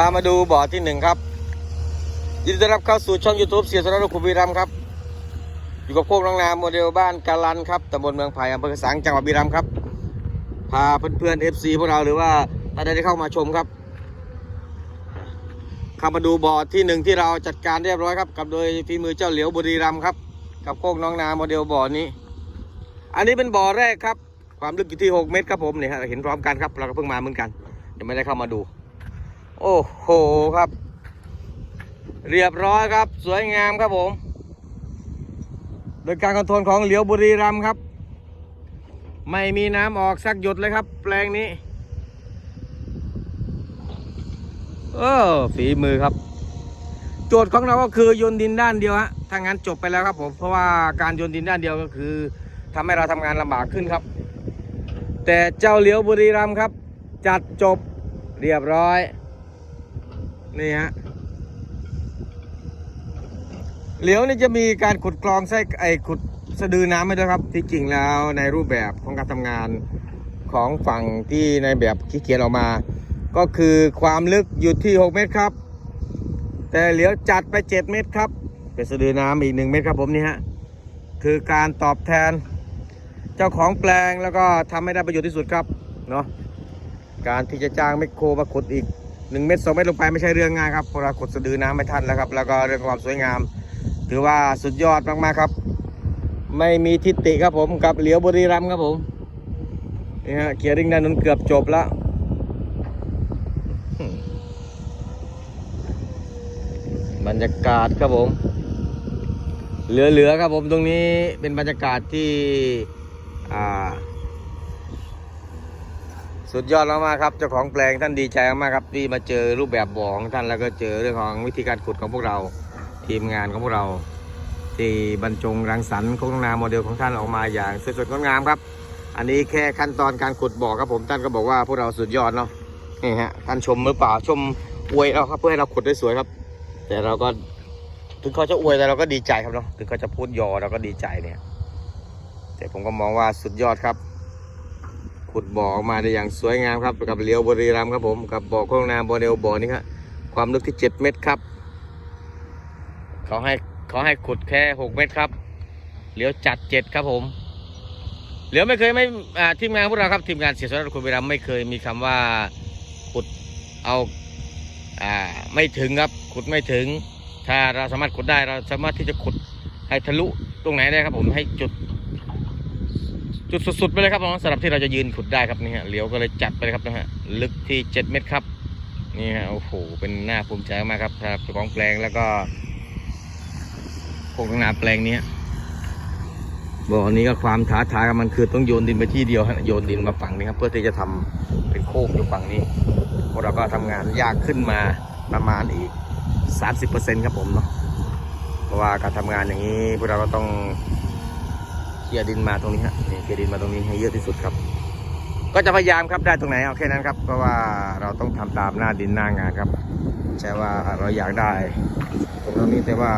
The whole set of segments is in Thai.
พามาดูบ่อที่หนึ่งครับ ยินดีต้อนรับเข้าสู่ช่อง YouTube เสียสระรุขุมวีรัมครับ อยู่กับโคกน้องนาโมเดลบ้านกาลันครับตำบลเมืองไผ่อำเภอกระสังจังหวัดบุรีรัมย์ครับ พาเพื่อนๆ FC พวกเราหรือว่าท่านใดที่เข้ามาชมครับเข้ามาดูบ่อที่หนึ่งที่เราจัดการเรียบร้อยครับ กับโดยฝีมือเจ้าเหลียวบุรีรัมย์ครับ กับโคกน้องนาโมเดลบ่อนี้ อันนี้เป็นบ่อแรกครับ ความลึกอยู่ที่ 6 เมตรครับผมเนี่ยฮะเห็นพร้อมกันครับเราก็เพิ่งมาเหมือนกันยังไม่ได้เข้ามาดู โอ้โหครับ เรียบร้อยครับ สวยงามครับผม โดยการคอนโทรลของเหลียวบุรีรัมครับ ไม่มีน้ำออกสักหยดเลยครับ แปลงนี้เออฝีมือครับ โจทย์ของเราก็คือโยนดินด้านเดียวฮะถ้างั้นจบไปแล้วครับผมเพราะว่าการโยนดินด้านเดียวก็คือทำให้เราทำงานลำบากขึ้นครับ แต่เจ้าเหลียวบุรีรัมครับ จัดจบเรียบร้อย นี่ฮะเหลียวนี่จะมีการขุดกรองไส้ไอขุดสะดือน้ำไม่ด้วยครับ ที่จริงแล้วในรูปแบบของการทำงานของฝั่งที่ในแบบที่เขียนออกมา ก็คือความลึกอยู่ที่ 6 เมตรครับ แต่เหลียวจัดไป 7 เมตรครับ เป็นสะดือน้ำอีก 1 เมตรครับผมนี่ฮะคือการตอบแทนเจ้าของแปลงแล้วก็ทำให้ได้ประโยชน์ที่สุดครับเนาะการที่จะจ้างแมโครมาขุดอีก 1เมตร2เมตรลงไปไม่ใช่เรื่องง่ายครับเพราะเราขุดสะดือน้ำไม่ทันแล้วครับ แล้วก็เรื่องความสวยงาม ถือว่าสุดยอดมากๆครับ ไม่มีทิฏฐิครับผมกับเหลียวบุรีรัมย์ครับผมนี่ฮะเกียร์ริงด้านนั้นเกือบจบแล้วบรรยากาศครับผม เหลือๆครับผมตรงนี้เป็นบรรยากาศที่อ่า สุดยอดมากๆครับเจ้าของแปลงท่านดีใจมากครับที่มาเจอรูปแบบบ่อของท่านแล้วก็เจอเรื่องของวิธีการขุดของพวกเรา ทีมงานของพวกเรา ที่บรรจงรังสรรค์โครงนาโมเดลของท่านออกมาอย่างสวยสดงดงามครับ อันนี้แค่ขั้นตอนการขุดบ่อครับผมท่านก็บอกว่าพวกเราสุดยอดเนาะนี่ฮะท่านชมหรือเปล่าชมอวยเราครับเพื่อให้เราขุดได้สวยครับ แต่เราก็ถึงเขาจะอวยแต่เราก็ดีใจครับเนาะถึงเขาจะพูดยอเราก็ดีใจเนี่ย แต่ผมก็มองว่าสุดยอดครับ ขุดบ่อออกมาได้อย่างสวยงามครับกับเลียวบรีรัมครับผมกับบ่อโครงนาโมเดลบ่อนี้ครับความลึกที่ 7 เมตรครับเขาให้เขาให้ขุดแค่ 6 เมตรครับเหลียวจัด 7 ครับผมเหลียวไม่เคยไม่ทีมงานพวกเราครับทีมงานเสียสละคุณบรีรัมไม่เคยมีคำว่าขุดเอาอ่าไม่ถึงครับขุดไม่ถึง ถ้าเราสามารถขุดได้เราสามารถที่จะขุดให้ทะลุตรงไหนได้ครับผมให้จุด จุดสุดๆไปเลยครับน้องสำหรับที่เราจะยืนขุดได้ครับนี่ฮะเหลียวก็เลยจัดไปเลยครับนะฮะลึกที่ 7 เมตรครับนี่ฮะโอ้โหเป็นหน้าภูมิใจมากครับสำหรับเจ้าของแปลงแล้วก็โครงนาแปลงนี้ฮะบ่อนี้ก็ความท้าทายมันคือต้องโยนดินไปที่เดียวฮะโยนดินมาฝั่งนี้ครับเพื่อที่จะทำเป็นโคกอยู่ฝั่งนี้พวกเราก็ทำงานยากขึ้นมาประมาณอีก 30%ครับผมเนาะเพราะว่าการทำงานอย่างนี้พวกเราก็ต้อง เคลียร์ดินมาตรงนี้ฮะนี่เคลียร์ดินมาตรงนี้ให้เยอะที่สุดครับ ก็จะพยายามครับได้ตรงไหนเอาแค่นั้นครับ เพราะว่าเราต้องทำตามหน้าดินหน้างานครับใช่ว่าเราอยากได้ ตรงนี้แต่ว่า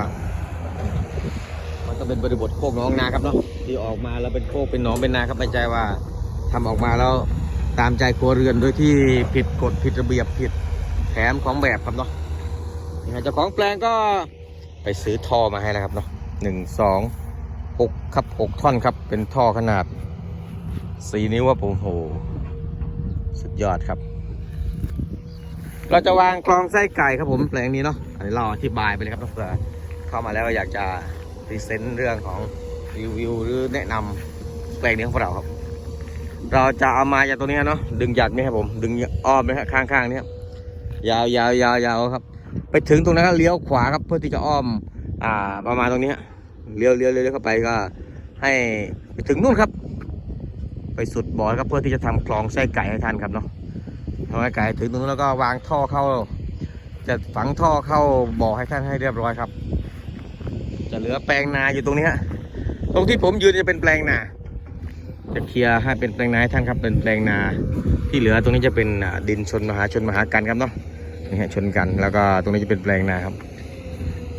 มันต้องเป็นบริบทโคกหน้องนาครับเนาะที่ออกมาแล้วเป็นโคกเป็นหนองเป็นนาครับไม่ใช่ว่าทำออกมาแล้วตามใจครัวเรือนโดยที่ผิดกฎผิดระเบียบผิดแผนของแบบครับเนาะนี่ฮะเจ้าของแปลงก็ไปซื้อท่อมาให้แล้วครับเนาะหนึ่งสอง กครับหกท่อนครับ เป็นท่อขนาดสี่นิ้วครับผมโห สุดยอดครับ เราจะวางกรองไส้ไก่ครับผมแปลงนี้เนาะอันนี้เราอธิบายไปเลยครับเผื่อเข้ามาแล้วอยากจะพรีเซนต์เรื่องของรีวิวหรือแนะนำแปลงนี้ของเราครับ เราจะเอามาจากตรงนี้เนาะดึงหยัดไหมครับผม ดึงอ้อมไหมครับข้างๆนี้ครับยาวยาวยาวยาวครับ ไปถึงตรงนั้นเลี้ยวขวาครับเพื่อที่จะอ้อม อ่าประมาณตรงนี้ เลี้ยวเลี้ยวเลี้ยวเข้าไปก็ ให้ไปถึงนู่นครับ ไปสุดบ่อครับเพื่อที่จะทำคลองไส้ไก่ให้ท่านครับเนาะทำให้ไก่ถึงตรงนู้นแล้วก็วางท่อเข้า จะฝังท่อเข้าบ่อให้ท่านให้เรียบร้อยครับ จะเหลือแปลงนาอยู่ตรงนี้ฮะตรงที่ผมยืนจะเป็นแปลงนาจะเคลียร์ให้เป็นแปลงนาให้ท่านครับเป็นแปลงนาที่เหลือตรงนี้จะเป็นดินชนมหาชนมหากันครับเนาะนี่ฮะชนกันแล้วก็ตรงนี้จะเป็นแปลงนาครับ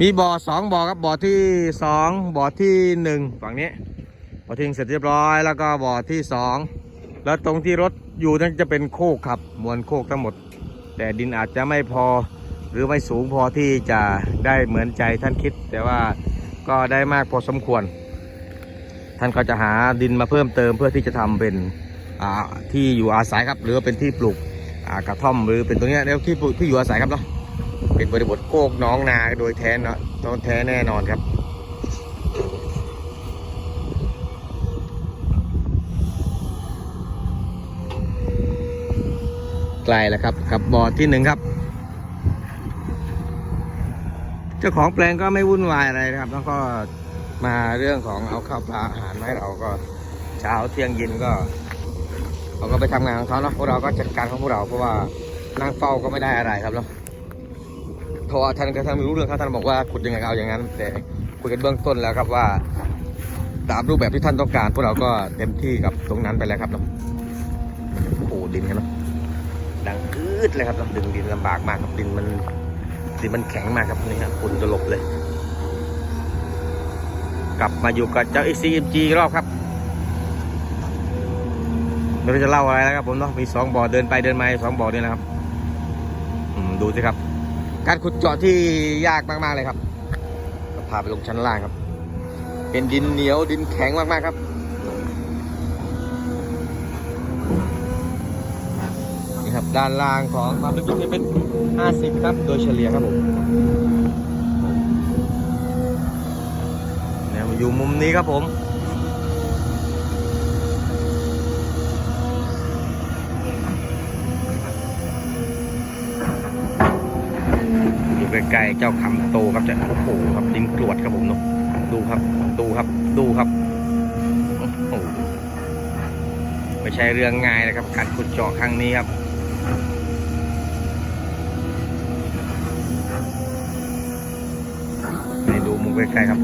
มีบ่อสองบ่อครับบ่อที่สองบ่อที่หนึ่งฝั่งนี้บ่อที่หนึ่งเสร็จเรียบร้อยแล้วก็บ่อที่สองแล้วตรงที่รถอยู่นั่นจะเป็นโคกครับมวลโคกทั้งหมด แต่ดินอาจจะไม่พอหรือไม่สูงพอที่จะได้เหมือนใจท่านคิด แต่ว่าก็ได้มากพอสมควร ท่านก็จะหาดินมาเพิ่มเติมเพื่อที่จะทำเป็นอ่าที่อยู่อาศัยครับ หรือเป็นที่ปลูกกระท่อมหรือเป็นตรงเนี้ยแล้วที่ปลูกที่อยู่อาศัยครับเนาะ เป็นบริบทโคกน้องนาโดยแท้เนาะต้องแท้แน่นอนครับไกลแล้วครับกับบ่อที่หนึ่งครับ เจ้าของแปลงก็ไม่วุ่นวายอะไรนะครับ แล้วก็มาเรื่องของเอาข้าวปลาอาหารมาให้เราก็เช้าเที่ยงเย็นก็เขาก็ไปทำงานของเขาเนาะพวกเราก็จัดการของพวกเราเพราะว่านั่งเฝ้าก็ไม่ได้อะไรครับเนาะ เพราะว่าท่านก็ท่านไม่รู้เรื่องครับท่านบอกว่าขุดยังไงเอาอย่างนั้น แต่คุยกันเบื้องต้นแล้วครับว่า ตามรูปแบบที่ท่านต้องการ พวกเราก็เต็มที่กับตรงนั้นไปแล้วครับเนาะโอ้ดินกันเนาะดังอืดเลยครับต้องดึงดินลำบากมากครับดินมันดินมันแข็งมากครับนี่ครับฝุ่นตลบเลย กลับมาอยู่กับเจ้า XCMG รอบครับไม่รู้จะเล่าอะไรแล้วครับผมเนาะมีสองบ่อเดินไปเดินมาสองบ่อเนี่ยนะครับดูสิครับ การขุดเจาะที่ยากมากๆเลยครับพาไปลงชั้นล่างครับ เป็นดินเหนียวดินแข็งมากๆครับ นี่ครับด้านล่างของความลึกจะเป็น 50 ครับ โดยเฉลี่ยครับผมเนี่ยอยู่มุมนี้ครับผม อยู่ใกล้ๆเจ้าคำโตครับจะโอ้โหครับดินกรวดครับผมนาะดูครับ ดูครับ ดูครับโอ้โหไม่ใช่เรื่องง่ายนะครับการขุดเจาะครั้งนี้ครับนี่ดูมุมใกล้ๆครับ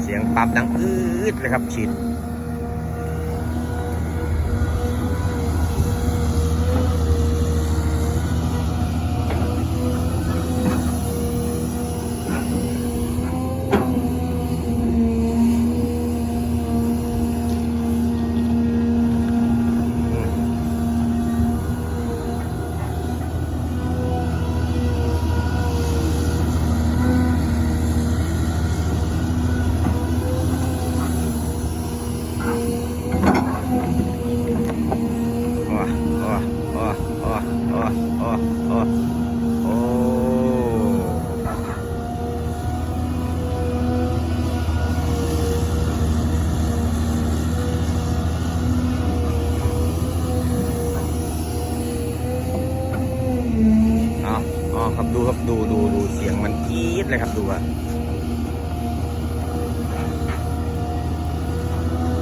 เสียงปั๊บดังอืดเลยครับฉีด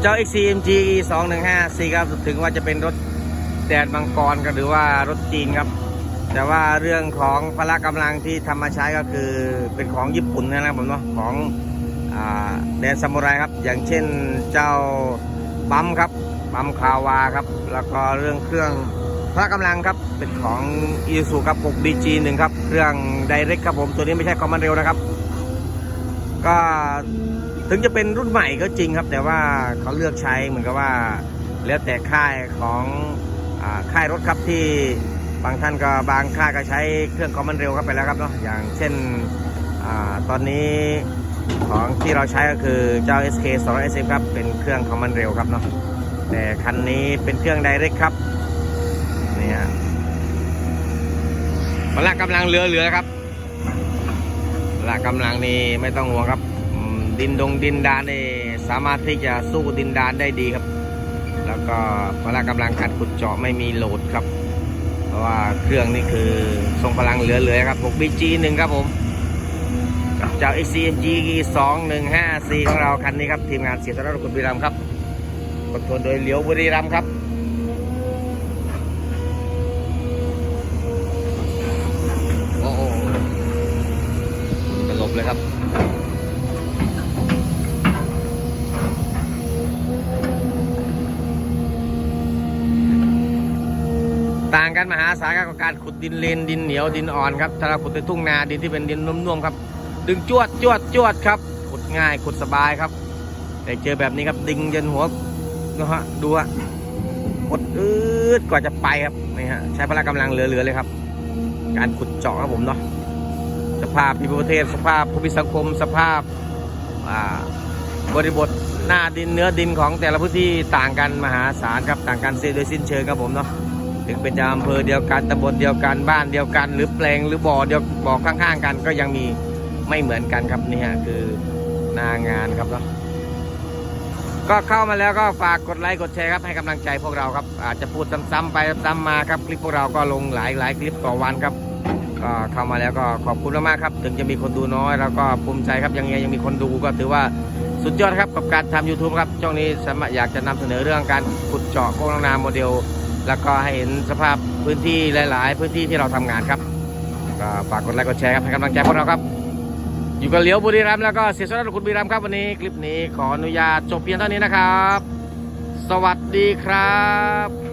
จ้า XCMG 215ครับถึงว่าจะเป็นรถแดดมังกรก็หรือว่ารถจีนครับ แต่ว่าเรื่องของพละกำลังที่ทำมาใช้ก็คือเป็นของญี่ปุ่นนะครับผมเนาะของแดนซามูไรครับ อย่างเช่นเจ้าปั๊มครับปั๊มคาวาครับ แล้วก็เรื่องเครื่องพละกำลังครับเป็นของอีซูครับ 6BG1 ครับ เครื่องไดเรกครับผมตัวนี้ไม่ใช่คอมมานเร็วนะครับ ก็ ถึงจะเป็นรุ่นใหม่ก็จริงครับ แต่ว่าเขาเลือกใช้เหมือนกับว่าแล้วแต่ค่ายของอค่ายรถครับที่บางท่านก็บางค่ายก็ใช้เครื่องคอมมานเร็วครับไปแล้วครับเนาะอย่างเช่นอตอนนี้ของที่เราใช้ก็คือเจ้า SK 2 SF ครับเป็นเครื่องคอมมานเร็วครับเนาะแต่คันนี้เป็นเครื่องไดเรกครับเนี่ยพละกำลังเหลือๆครับละกำลังนี่ไม่ต้องห่วงครับ ดินดงดินดานนี่สามารถที่จะสู้ดินดานได้ดีครับ แล้วก็พละกำลังการขุดเจาะไม่มีโหลดครับ เพราะว่าเครื่องนี่คือทรงพลังเหลือๆครับ 6BG 1ครับผมกับเจ้า XCNG 2154ของเราคันนี้ครับทีมงานเสียสละรถบุรีรัมครับคอนโทรลโดยเหลียวบุรีรัมครับ ต่างกันมหาศาลกับการขุดดินเลนดินเหนียวดินอ่อนครับถ้าเราขุดในทุ่งนาดินที่เป็นดินนุ่มๆครับ ดึงจวดจวดจวดครับขุดง่ายขุดสบายครับ แต่เจอแบบนี้ครับดึงจนหัวนะฮะดูฮะกดอืดกว่าจะไปครับนี่ฮะใช้พละกำลังเหลือๆเลยครับ การขุดเจาะครับผมเนาะสภาพภูมิประเทศสภาพภูมิสังคมสภาพาบริบทหน้าดินเนื้อดินของแต่ละพื้นที่ต่างกันมหาศาลครับต่างกันเสียโดยสิ้นเชิงครับผมเนาะ ถึงเป็นจะอำเภอเดียวกันตำบลเดียวกันบ้านเดียวกัน หรือแปลงหรือบ่อเดียวบ่อข้างๆกัน ก็ยังมีไม่เหมือนกันครับนี่ฮะคือนางานครับเนาะก็เข้ามาแล้วก็ฝากกดไลค์กดแชร์ครับให้กำลังใจพวกเราครับอาจจะพูดซ้ำๆไปซ้ำมาครับคลิปพวกเราก็ลงหลายหลายคลิปต่อวันครับ ก็เข้ามาแล้วก็ขอบคุณมากๆครับ ถึงจะมีคนดูน้อยเราก็ภูมิใจครับยังไงยังมีคนดูก็ถือว่าสุดยอดครับกับการทำ YouTube ครับช่วงนี้สามารถอยากจะนำเสนอเรื่องการขุดเจาะโครงนาโมเดล แล้วก็ให้เห็นสภาพพื้นที่หลาย ๆ พื้นที่ที่เราทำงานครับก็ฝากกดไลค์กดแชร์ครับให้กำลังใจพวกเราครับ อยู่กับเหลียวบุรีรัมย์แล้วก็เสียสละคุณบุรีรัมย์ครับวันนี้คลิปนี้ขออนุญาตจบเพียงเท่านี้นะครับ สวัสดีครับ